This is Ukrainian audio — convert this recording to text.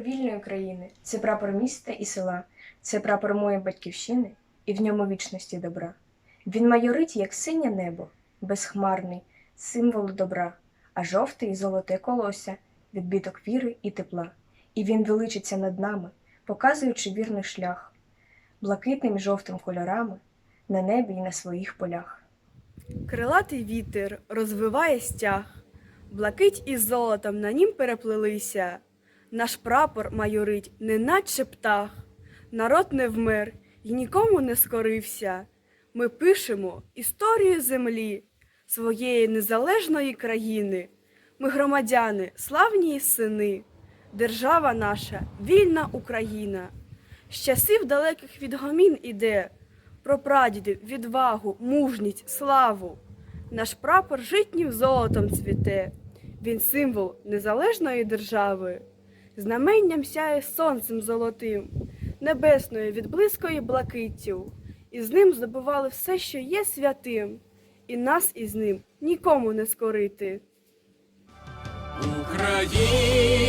вільної країни, це прапор міста і села, це прапор моєї батьківщини і в ньому вічності добра. Він майорить, як синє небо, безхмарний, символ добра, а жовте і золоте колося, відбиток віри і тепла. І він величиться над нами, показуючи вірний шлях, блакитним і жовтим кольорами на небі і на своїх полях. Крилатий вітер розвиває стяг, блакить із золотом на нім переплелися. Наш прапор майорить, неначе птах. Народ не вмер і нікому не скорився. Ми пишемо історію землі, своєї незалежної країни. Ми громадяни, славні сини, держава наша, вільна Україна. З часів далеких від гомін іде, про прадідів, відвагу, мужність, славу. Наш прапор житнім золотом цвіте, він символ незалежної держави. Знаменням сяє сонцем золотим, небесною від близької блакиттю, і з ним здобували все, що є святим, і нас із ним нікому не скорити. Україна.